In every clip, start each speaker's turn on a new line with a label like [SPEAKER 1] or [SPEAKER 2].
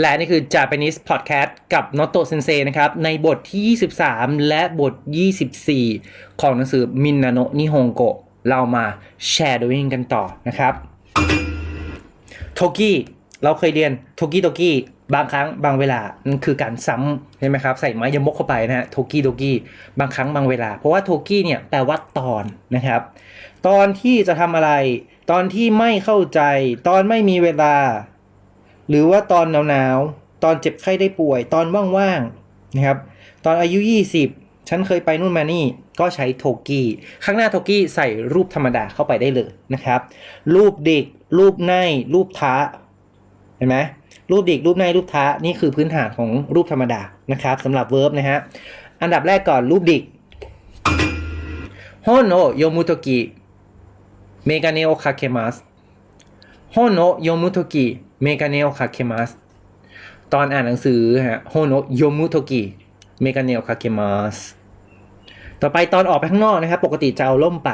[SPEAKER 1] และนี่คือ Japanese Podcast กับโนโตเซนเซนะครับ ในบทที่ 23 และบท 24 ของหนังสือมินนาโนนิฮงโก เรามาแชร์ดวิ่งกันต่อนะครับ โทกี้เราเคยเรียนโทกี้โทกี้บางครั้งบางเวลามันคือการซ้ำใช่ไหมครับ ใส่ไม้ยมกเข้าไปนะฮะโทกี้โทกี้บางครั้งบางเวลา เพราะว่าโทกี้เนี่ยแปลว่าตอนนะครับ ตอนที่จะทำอะไร ตอนที่ไม่เข้าใจ ตอนไม่มีเวลา หรือว่าตอนหนาวๆตอนเจ็บไข้ได้ป่วย ตอนว่างๆนะครับ ตอนอายุ 20 ฉันเคยไปนู่นมานี่ก็ใช้โทกี้ข้างหน้าโทกี้ใส่รูปธรรมดาเข้าไปได้เลยนะครับ รูปเด็ก รูปในรูปท้าเห็นไหมรูปเด็กรูปในรูปท้านี่คือพื้นฐานของรูปธรรมดานะครับสำหรับเวิร์บนะฮะอันดับแรกก่อนรูปเด็กฮอนโนโยมุโตกิเมกาเนโอคาเคมัสฮอนโนโยมุโทกิเมกาเนโอคาเคมัสตอนอ่านหนังสือฮะฮอนโนโยมุโทกิเมกาเนโอคาเคมัสต่อไปตอนออกไปข้างนอกนะครับ ปกติจะเอาล่มไป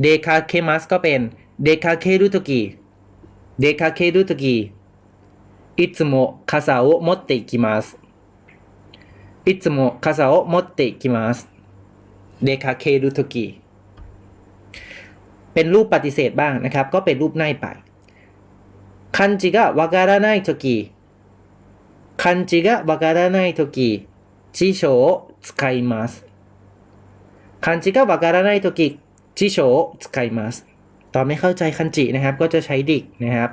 [SPEAKER 1] เดคาเคมัสก็เป็นเดคาเครุโทกิ เดคาเครุโทกิいつも傘を持っていきますいつも傘を持っていきますเดคาเครุโทกิเป็นรูปปฏิเสธบ้างนะครับ ก็เป็นรูปในไป 漢字がわからないとき、漢字がわからないとき、辞書を使います。漢字がわからないとき、辞書を使います。 ตอนไม่เข้าใจคันจินะครับ ก็จะใช้ดิกนะครับ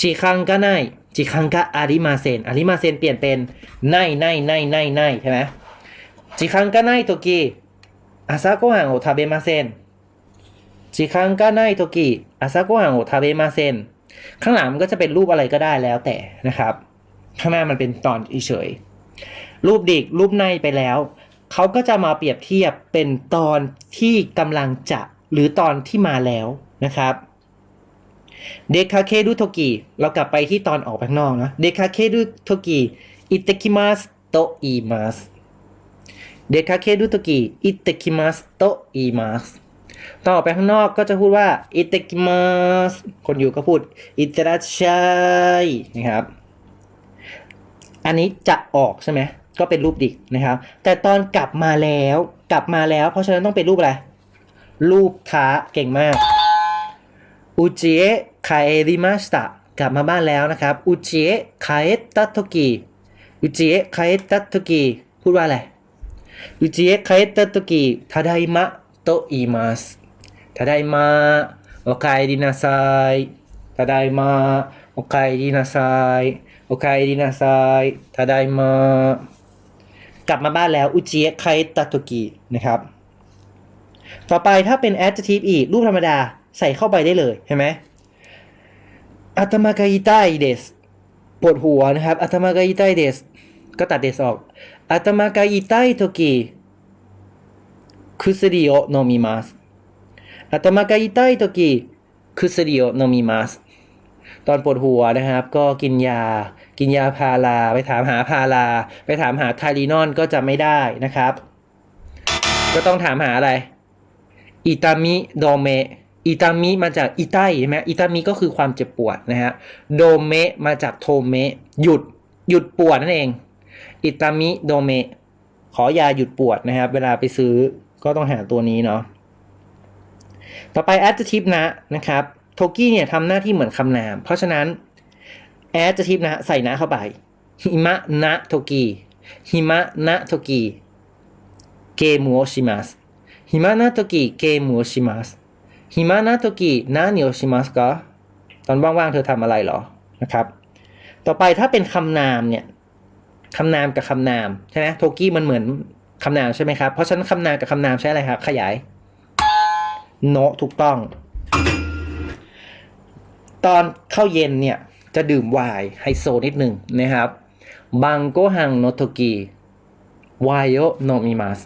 [SPEAKER 1] จิคังก็ไนจิคังก็อาริมาเซนอาริมาเซนเปลี่ยนเป็นไนไนไนไนไนใช่ไหมจิคังก็ไนโตกิอาซาโกฮังโอทาเบมาเซนจิคังก็ไนโตกิอาซาโกฮังโอทาเบมาเซนข้างหลังมันก็จะเป็นรูปอะไรก็ได้แล้วแต่นะครับ ข้างหน้ามันเป็นตอนเฉยรูปดิกรูปในไปแล้ว เขาก็จะมาเปรียบเทียบเป็นตอนที่กำลังจะ หรือตอนที่มาแล้วนะครับเดคาเคดุโทกิเรากลับไปที่ตอนออกไปข้างนอกนะเดคาเคดุโทกิอิเตคิมัสโตอิมัสเดคาเคดุโทกิอิเตคิมัสโตอิมัสตอนออกไปข้างนอกก็จะพูดว่าอิเตกิมัสคนอยู่ก็พูดอิเตราชัยนะครับอันนี้จะออกใช่ไหมก็เป็นรูปดิกนะครับ แต่ตอนกลับมาแล้วกลับมาแล้ว เพราะฉะนั้นต้องเป็นรูปอะไร รูปท้าเก่งมากอุจิเอะคาเอริมาสตะกลับมาบ้านแล้วนะครับอุจิเอะคาเอตัตโตกิอุจิเอะคาเอตัตโตกิพูดว่าอะไรอุจิเอะคาเอตัตโตกิทาไดมะโตอิมัสทาไดมะโอคาเอรินาไซทาไดมะโอคาเอรินาไซโอคาเอรินาไซทาไดมะกลับมาบ้านแล้วอุจิเอะคาเอตัตโตกินะครับ ต่อไปถ้าเป็น adjective อีก รูปธรรมดาใส่เข้าไปได้เลยเห็นไหมอัตมากาอิตาอิเดสปวดหัวนะครับอัตมากาอิตาอิเดสก็ตัดเดสออกอัตมากาอิตาอิโทกิคุสริโอโนมิมัสอัตมากาอิตาอิโทกิคุสริโอโนมิมัสตอนปวดหัวนะครับ ก็กินยา กินยาพาราไปถามหาพาราไปถามหาไทรีนอนก็จะไม่ได้นะครับ ก็ต้องถามหาอะไร อิตามิโดเมอิตามิมาจากอิไตใช่ไหมอิตามิก็คือความเจ็บปวดนะฮะโดเมมาจากโทเมหยุดหยุดปวดนั่นเองอิตามิโดเมขอยาหยุดปวดนะครับ เวลาไปซื้อก็ต้องหาตัวนี้เนาะต่อไป adjective นะนะครับโทกี้เนี่ยทำหน้าที่เหมือนคำนาม เพราะฉะนั้น adjective นะใส่นะเข้าไปหิมะนะโทกิหิมะนะโทกิเกมุโอชิมัส หิมะนะโทกิเกมุโอชิมัสหิมะนะโทกินานิโอชิมัสก็ตอนว่างๆเธอทำอะไรเหรอนะครับ ต่อไปถ้าเป็นคำนามเนี่ยคำนามกับคำนามใช่ไหมโทกี้มันเหมือนคำนามใช่ไหมครับ เพราะฉะนั้นคำนามกับคำนามใช้อะไรครับ ขยายโนถูกต้อง ตอนเข้าเย็นเนี่ย จะดื่มไวน์ไฮโซนิดหนึ่งนะครับบังโกฮังโนโทกิวายโอโนมิมัส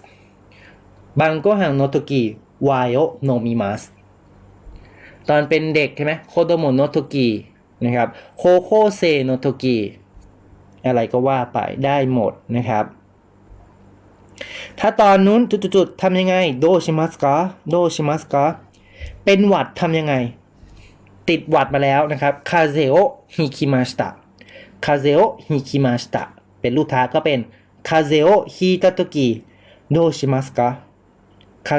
[SPEAKER 1] บังโกฮังโนโทกิวายโอโนมิมัสตอนเป็นเด็กใช่ไหมโคโดโมโนโทกินะครับโคโคเซโนโตกิอะไรก็ว่าไปได้หมดนะครับ ถ้าตอนนู้นจุดๆทำยังไง โดชิมัสกะโดชิมัสกะเป็นหวัดทำยังไง ติดหวัดมาแล้วนะครับคาเซโอฮิคิมาสตะคาเซโอฮิคิมาสตะเป็นรูปท้าก็เป็นคาเซโอฮิตาโตกิโดชิมัสกะคา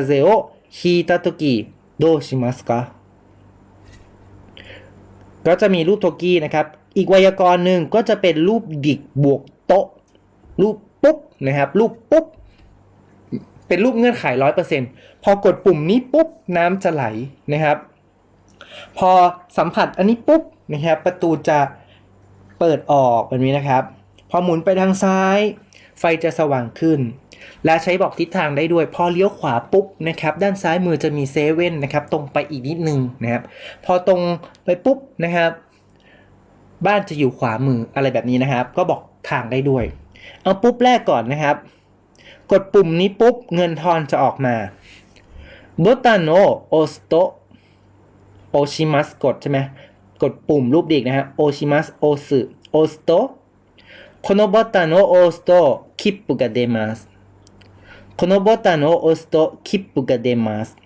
[SPEAKER 1] เซโอฮิตาโตกิโดชิมัสกะก็จะมีรูปโทกี้นะครับ อีกไวยากรณ์หนึ่งก็จะเป็นรูปดิกบวกโต๊ะรูปปุ๊บนะครับ รูปปุ๊บ เป็นรูปเงื่อนไขร้อยเปอร์เซ็นต์พอกดปุ่มนี้ปุ๊บน้ำจะไหลนะครับ พอสัมผัสอันนี้ปุ๊บนะครับประตูจะเปิดออกแบบนี้นะครับ พอหมุนไปทางซ้าย ไฟจะสว่างขึ้น และใช้บอกทิศทางได้ด้วย พอเลี้ยวขวาปุ๊บนะครับ ด้านซ้ายมือจะมีเซเว่นนะครับ ตรงไปอีกนิดนึงนะครับ พอตรงไปปุ๊บนะครับ บ้านจะอยู่ขวามืออะไรแบบนี้นะครับ ก็บอกทางได้ด้วย เอาปุ๊บแรกก่อนนะครับ กดปุ่มนี้ปุ๊บ เงินทอนจะออกมาบตันโอโอสโตโอชิมัสกดใช่ไหมกดปุ่มรูปดิกนะฮะโอชิมัสโอสึโอสโตこのボタンを押すと切符が出ます。 このボタンを押すと切符が出ます。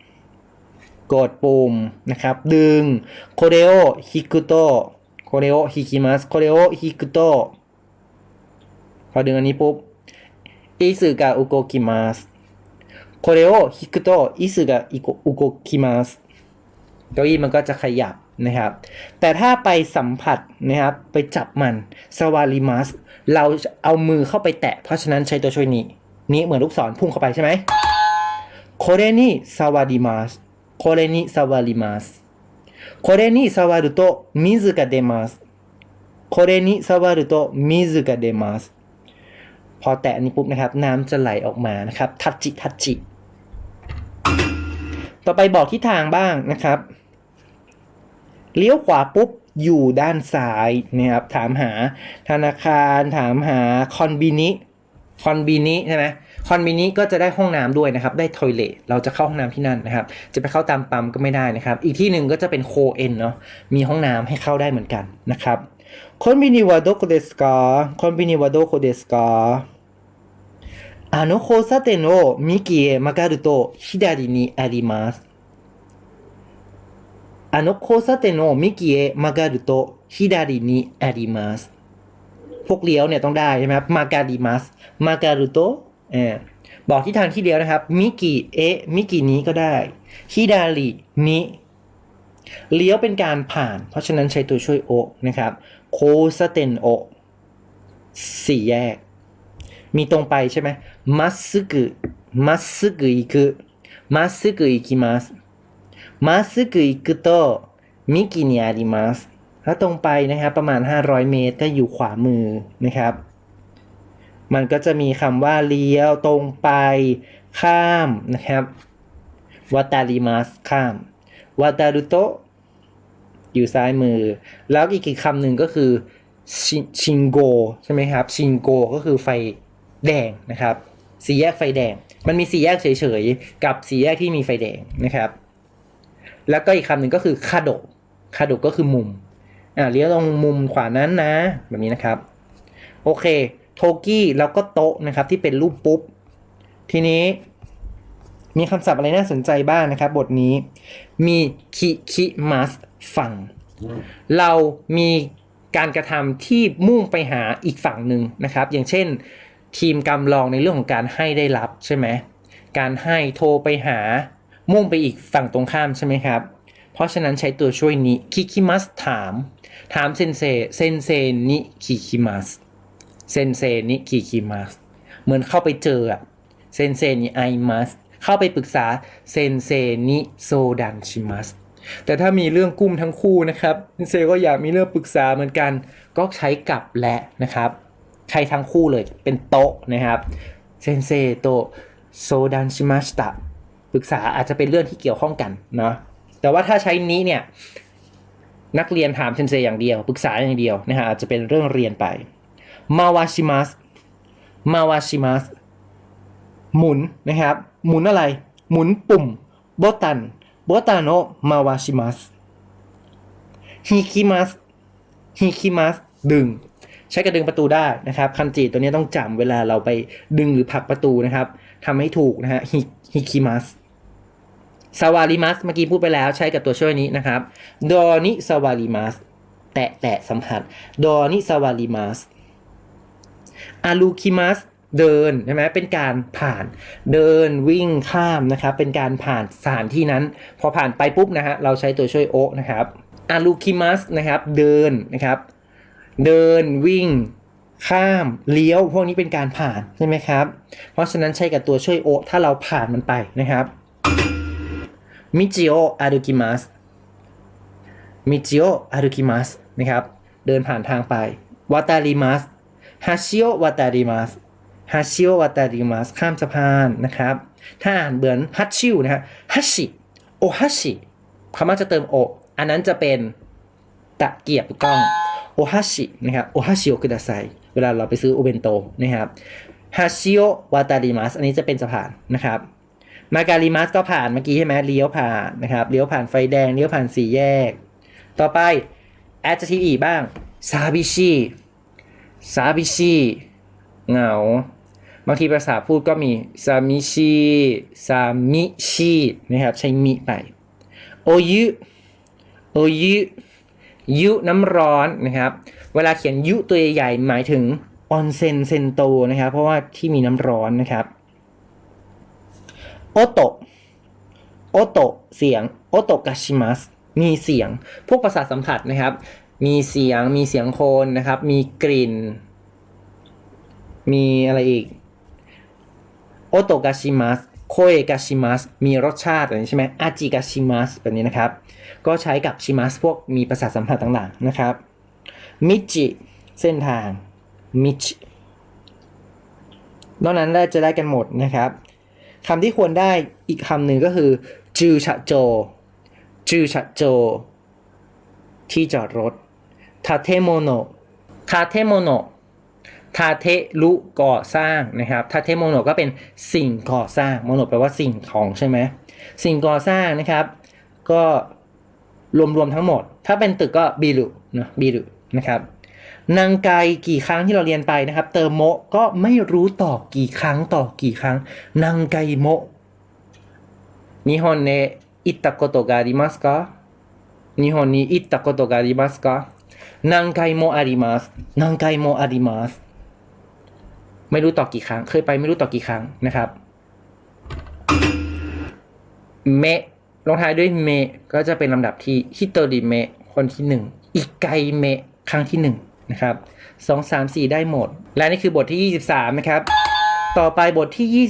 [SPEAKER 1] กดปุ่มนะครับ ดึงこれを引くとこれを引きます。これを引くとพอดึงอันนี้ปุ๊บ 椅子が動きます。これを引くと椅子が動きます。เก้าอี้มันก็จะขยับนะครับ แต่ถ้าไปสัมผัสนะครับ ไปจับมันสวาริมัส เราจะเอามือเข้าไปแตะ เพราะฉะนั้นใช้ตัวช่วยนี้ นี้เหมือนลูกศรพุ่งเข้าไปใช่ไหมโคเรนีซาวาดิมาสโคเรนีซาวาดิมาสโคเรนีซาวาดุโตมิซึกะเดมาสโคเรนีซาวาดุโตมิซึกะเดมาสพอแตะนี้ปุ๊บนะครับ น้ำจะไหลออกมานะครับ ทัตจิ ทัตจิ ต่อไปบอกทิศทางบ้างนะครับ เลี้ยวขวาปุ๊บอยู่ด้านซ้ายนะครับ ถามหาธนาคาร ถามหาคอนบินิ คอนบินิใช่ไหมคอนบินิก็จะได้ห้องน้ำด้วยนะครับ ได้ทอยเลทเราจะเข้าห้องน้ำที่นั่นนะครับ จะไปเข้าตามปั๊มก็ไม่ได้นะครับ อีกที่หนึ่งก็จะเป็นโคเอ็นเนาะ มีห้องน้ำให้เข้าได้เหมือนกันนะครับ คอนบินิวาโดโคเดสกาคอนบินิวาโดโคเดสกาあの交差点を右へ曲がると左にあります。あの交差点を右へ曲がると左にあります。 พวกเลี้ยวเนี่ยต้องได้ใช่ไหมครับมาการดิมัสมาการุโตเออบอกที่ทางที่เดียวนะครับ มิกิเอะมิกินี้ก็ได้ฮิดาลินิเลี้ยวเป็นการผ่าน เพราะฉะนั้นใช้ตัวช่วยโอนะครับโคสเตนโอสี่แยก มีตรงไปใช่ไหมมัสซึกุมัสซึกุอิกุมัสซึกุอิกิมัสมัสซึกุอิกุโตมิกินิอาริมัส ถ้าตรงไปนะครับประมาณ 500 เมตรก็อยู่ขวามือนะครับ มันก็จะมีคำว่าเลี้ยวตรงไปข้ามนะครับวาตาริมัสข้ามวาตารุโตะอยู่ซ้ายมือ แล้วอีกคำหนึ่งก็คือชิงโกใช่ไหมครับชิงโกก็คือไฟแดงนะครับสีแยกไฟแดง มันมีสีแยกเฉยๆ กับสีแยกที่มีไฟแดงนะครับ แล้วก็อีกคำหนึ่งก็คือคาโดคาโดก็คือมุม อ่าเลี้ยวตรงมุมขวานั้นนะ แบบนี้นะครับ โอเค โทกี้แล้วก็โต๊ะนะครับที่เป็นรูปปุ๊บ ทีนี้มีคำศัพท์อะไรน่าสนใจบ้างนะครับ บทนี้มีคิคิมัสฝั่ง เรามีการกระทำที่มุ่งไปหาอีกฝั่งหนึ่งนะครับ อย่างเช่น ทีมกำลองในเรื่องของการให้ได้รับใช่ไหมการให้โทรไปหา มุ่งไปอีกฝั่งตรงข้ามใช่ไหมครับ เพราะฉะนั้นใช้ตัวช่วยนี้คิคิมัสถาม ถามเซนเซเซนเซนิคิคิมัสเซนเซนิคิคิมัสเหมือนเข้าไปเจออะเซนเซนิไอมัสเข้าไปปรึกษาเซนเซนิโซดันชิมัสแต่ถ้ามีเรื่องกุ้มทั้งคู่นะครับเซนเซก็อยากมีเรื่องปรึกษาเหมือนกัน ก็ใช้กับและนะครับ ใช้ทั้งคู่เลยเป็นโต๊ะนะครับเซนเซโตโซดันชิมัสตะปรึกษาอาจจะเป็นเรื่องที่เกี่ยวข้องกันเนาะแต่ว่าถ้าใช้นี้เนี่ย นักเรียนถามเซนเซอย่างเดียว ปรึกษาอย่างเดียวนะฮะอาจจะเป็นเรื่องเรียนไป มาวาชิมัส มาวาชิมัส หมุนนะครับ หมุนอะไร หมุนปุ่มโบตันโบตันโนมาวาชิมัส ฮิคิมัส ฮิคิมัส ดึง ใช้กระดึงประตูได้นะครับ คันจิตัวนี้ต้องจำเวลาเราไปดึงหรือผลักประตูนะครับทำให้ถูกนะฮะ ฮิฮิคิมัส สวาริมัสเมื่อกี้พูดไปแล้วใช้กับตัวช่วยนี้นะครับดอนิสวาริมัสแตะแตะสัมผัสดอนิสวาริมัสอาลูคิมัสเดินใช่ไหมเป็นการผ่านเดินวิ่งข้ามนะครับเป็นการผ่านสถานที่นั้น พอผ่านไปปุ๊บนะฮะเราใช้ตัวช่วยโอะนะครับอาลูคิมัสนะครับเดินนะครับ เดินวิ่งข้ามเลี้ยวพวกนี้เป็นการผ่านใช่ไหมครับ เพราะฉะนั้นใช้กับตัวช่วยโอะถ้าเราผ่านมันไปนะครับ มิจิโออารุกิมัสมิจิโออารุกิมัสนะครับ เดินผ่านทางไปวาตาริมัสฮาชิโอวาตาริมัสฮาชิโอวาตาริมัสข้ามสะพานนะครับ ถ้าอ่านเหมือนฮัชชิวนะฮะฮัชชิโอฮัชชิคำว่าจะเติมโอ อันนั้นจะเป็นตะเกียบถูกต้องโอฮัชินะครับโอฮัชิโอคุดาไซเวลาเราไปซื้อโอเบนโตนะครับฮาชิโอวาตาริมัสอันนี้จะเป็นสะพานนะครับ มาการิมัสก็ผ่านเมื่อกี้ใช่ไหมเลี้ยวผ่านนะครับเลี้ยวผ่านไฟแดงเลี้ยวผ่านสี่แยก ต่อไป adjective อีกบ้างซาบิชิซาบิชิเหงา บางทีภาษาพูดก็มีซามิชิซามิชินะครับใช้มิไปโอยุโอยุยุน้ำร้อนนะครับ เวลาเขียนยุตัวใหญ่หมายถึงออนเซนเซนโตนะครับ เพราะว่าที่มีน้ำร้อนนะครับ โอโตะโอโตะเสียงโอโตกาชิมัสมีเสียง พวกประสาทสัมผัสนะครับ มีเสียง มีเสียงโคนนะครับ มีกลิ่น มีอะไรอีก โอโตกาชิมัสโคเอกาชิมัสมีรสชาติอะไรนี้ใช่ไหมอาจิกาชิมัสแบบนี้นะครับ ก็ใช้กับชิมัสพวกมีประสาทสัมผัสต่างๆนะครับ มิจิ เส้นทาง มิจินอกนั้นเราจะได้กันหมดนะครับ คำที่ควรได้อีกคำหนึ่งก็คือ จือฉะโจ จือฉะโจ ที่จอดรถทาเทโมโนทาเทโมโนทาเทลุก่อสร้างนะครับทาเทโมโนก็เป็นสิ่งก่อสร้างโมโนแปลว่าสิ่งของใช่ไหมสิ่งก่อสร้างนะครับ ก็รวมๆทั้งหมด ถ้าเป็นตึกก็บิรุนะบิรุนะครับ นางไกกี่ครั้งที่เราเรียนไปนะครับ เติมโมก็ไม่รู้ต่อกี่ครั้งต่อกี่ครั้งนางไกโมญี่ปุ่นเนอิตะโกโตะกาดิมัสกะญี่ปุ่นนิอิตะโกโตะกาดิมัสกะนางไกโมอาริมัสนางไกโมอาริมัสไม่รู้ต่อกี่ครั้ง เคยไปไม่รู้ต่อกี่ครั้งนะครับเมะลงท้ายด้วยเมะก็จะเป็นลำดับที่ฮิโตริเมะคนที่หนึ่ง อิไกเมะครั้งที่หนึ่ง นะครับสองสามสี่ได้หมด และนี่คือบทที่ 23 นะครับ ต่อไปบทที่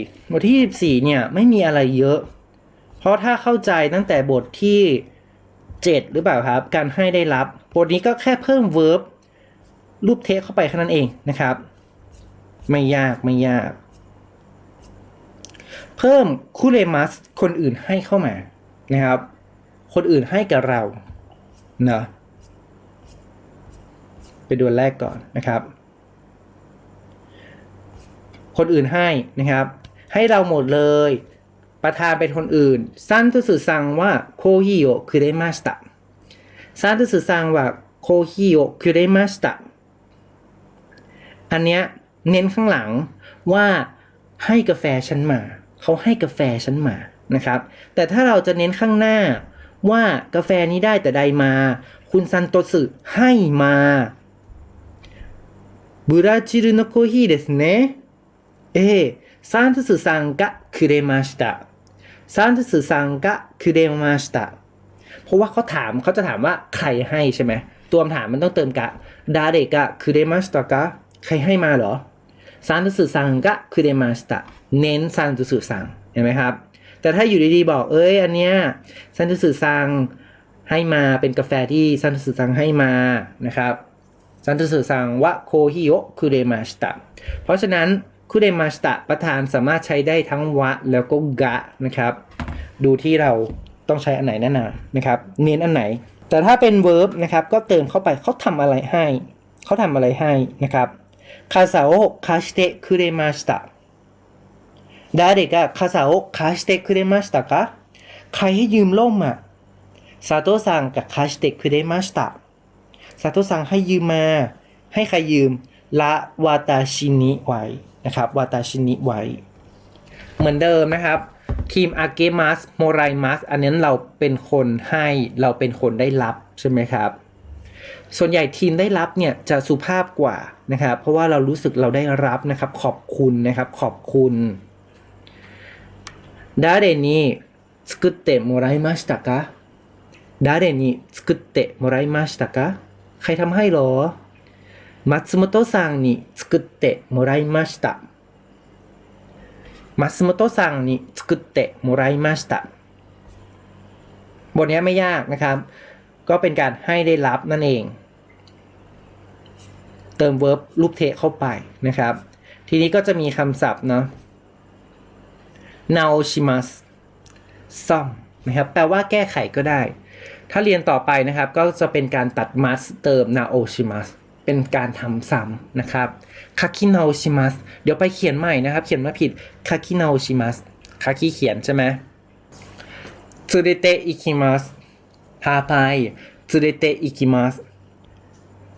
[SPEAKER 1] 24 บทที่ 24 เนี่ยไม่มีอะไรเยอะ เพราะถ้าเข้าใจตั้งแต่บทที่ 7 หรือเปล่าครับ การให้ได้รับ บทนี้ก็แค่เพิ่ม verb รูปเทคเข้าไปแค่นั้นเองนะครับ ไม่ยากไม่ยาก เพิ่มคูเลมัสคนอื่นให้เข้ามานะครับ คนอื่นให้กับเราเนาะ ไปดูอันแรกก่อนนะครับ คนอื่นให้นะครับ ให้เราหมดเลย ประธานเป็นคนอื่นซันตุสึซังว่าโคฮิโอคุเรมาสตะซันตุสึซังว่าโคฮิโอคุเรมาสตะอันเนี้ยเน้นข้างหลังว่าให้กาแฟฉันมา เขาให้กาแฟฉันมานะครับ แต่ถ้าเราจะเน้นข้างหน้าว่ากาแฟนี้ได้แต่ใดมา คุณซันโตสึให้มา ブラジルのコーヒーですね。ええ、サントスさんがくれました。サントスさんがくれました。เพราะว่าเขาถามเขาจะถามว่าใครให้ใช่ไหม ตัวคำถามมันต้องเติมกะดาเดกะคือเดมาสตากะใครให้มาเหรอซานตุสึซังกะคือเดมาสตะเน้นซานตุสึซังเห็นไหมครับ แต่ถ้าอยู่ดีๆบอกเอ้ยอันเนี้ยซานตุสึซังให้มาเป็นกาแฟที่ซานตุสึซังให้มานะครับ ซันตุสึซังวะโคฮิโยคุเรมาสตะเพราะฉะนั้นคุเรมาสตะประธานสามารถใช้ได้ทั้งวะแล้วก็กะนะครับ ดูที่เราต้องใช้อันไหนแน่นอนนะครับ เน้นอันไหน แต่ถ้าเป็นเวิร์บนะครับก็เติมเข้าไปเขาทำอะไรให้ เขาทำอะไรให้นะครับคาซาโอคาสเตคุเรมาสตะดาเดกะคาซาโอคาสเตคุเรมาสตะกะใครให้ยืมล่มอะซาโตะซังกับคาสเตคุเรมาสตะ ซาโตะซังให้ยืมมา ให้ใครยืมละวาตาชินิไว้นะครับวาตาชินิไว้ เหมือนเดิมนะครับ ทีมอาเกมัสโมไรมัสอันนั้นเราเป็นคนให้เราเป็นคนได้รับใช่ไหมครับ ส่วนใหญ่ทีมได้รับเนี่ยจะสุภาพกว่านะครับ เพราะว่าเรารู้สึกเราได้รับนะครับ ขอบคุณนะครับ ขอบคุณ誰に作ってもらいましたか誰に作ってもらいましたか ใครทำให้หรอมัตสึโมโตะซังนี่สกุเตะมโมไรมาสตะมัตสึโมโตะซังนี่สกุเตะมโมไรมาสตะบทนี้ไม่ยากนะครับ ก็เป็นการให้ได้รับนั่นเอง เติมเวิร์บรูปเทเข้าไปนะครับ ทีนี้ก็จะมีคำศัพท์เนาะนาชิมัสซ่อมนะครับ แปลว่าแก้ไขก็ได้ ถ้าเรียนต่อไปนะครับก็จะเป็นการตัดมัสเติมนาโอชิมัสเป็นการทำซ้ำนะครับคาคินาโอชิมัสเดี๋ยวไปเขียนใหม่นะครับ เขียนมาผิดคาคินาโอชิมัสคาคิเขียนใช่ไหมซูเดเตอิคิมัสพาไปซูเดเตอิคิมัส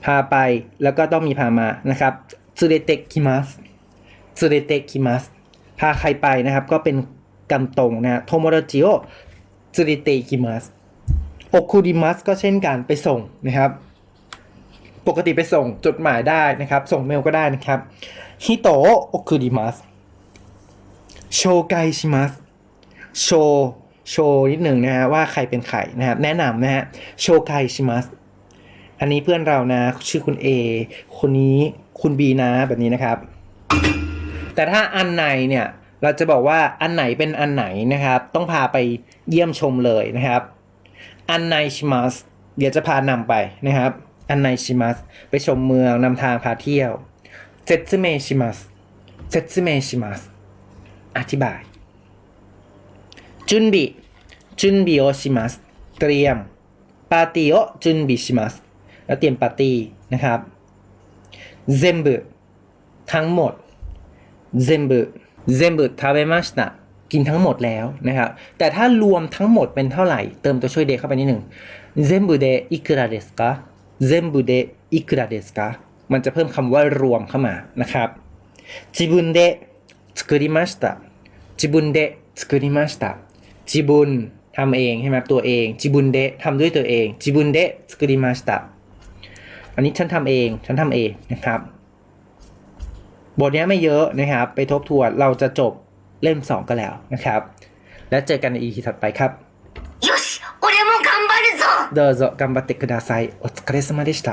[SPEAKER 1] พาไปแล้วก็ต้องมีพามานะครับซูเดเตคิมัสซูเดเตคิมัสพาใครไปนะครับ ก็เป็นกำตรงนะโทโมโดจิโอซูเดเตคิมัส โอคุริมัสก็เช่นกันไปส่งนะครับ ปกติไปส่งจดหมายได้นะครับ ส่งเมลก็ได้นะครับฮิโตะโอคุริมัสโชไกชิมัสโชโชนิดหนึ่งนะฮะว่าใครเป็นใครนะครับ แนะนำนะฮะโชไกชิมัสอันนี้เพื่อนเรานะ ชื่อคุณ A คนนี้คุณ B นะแบบนี้นะครับ แต่ถ้าอันไหนเนี่ย เราจะบอกว่าอันไหนเป็นอันไหนนะครับ ต้องพาไปเยี่ยมชมเลยนะครับ อันไนชิมัสเดี๋ยวจะพานำไปนะครับ อันไนชิมัสไปชมเมืองนำทางพาเที่ยวเซตซึเมชิมัสเซตซึเมชิมัสอธิบาย จุนบิ จุนบิโอชิมัสเตรียม ปาร์ตี้โอจุนบิชิมัสแล้วเตรียมปาร์ตี้นะครับเซมบุทั้งหมดเซมบุเซมบุทาเบมาสนะ กินทั้งหมดแล้วนะครับ แต่ถ้ารวมทั้งหมดเป็นเท่าไหร่ เติมตัวช่วยเดเข้าไปนิดหนึ่งเซมบุเดอิคุระเดสกะเซมบุเดอิคุระเดสกะมันจะเพิ่มคำว่ารวมเข้ามานะครับจิบุนเดสกุริมาสตะจิบุนเดสกุริมาสตะจิบุนทำเองใช่ไหมตัวเองจิบุนเดทำด้วยตัวเองจิบุนเดสกุริมาสตะอันนี้ฉันทำเองฉันทำเองนะครับบทเนี้ยไม่เยอะนะครับ ไปทบทวนเราจะจบ เล่ม 2 ก็แล้วนะครับ แล้วเจอกันใน EP ถัดไปครับ
[SPEAKER 2] よし俺も頑張るぞ
[SPEAKER 1] どうぞ頑張ってくださいお疲れ様でした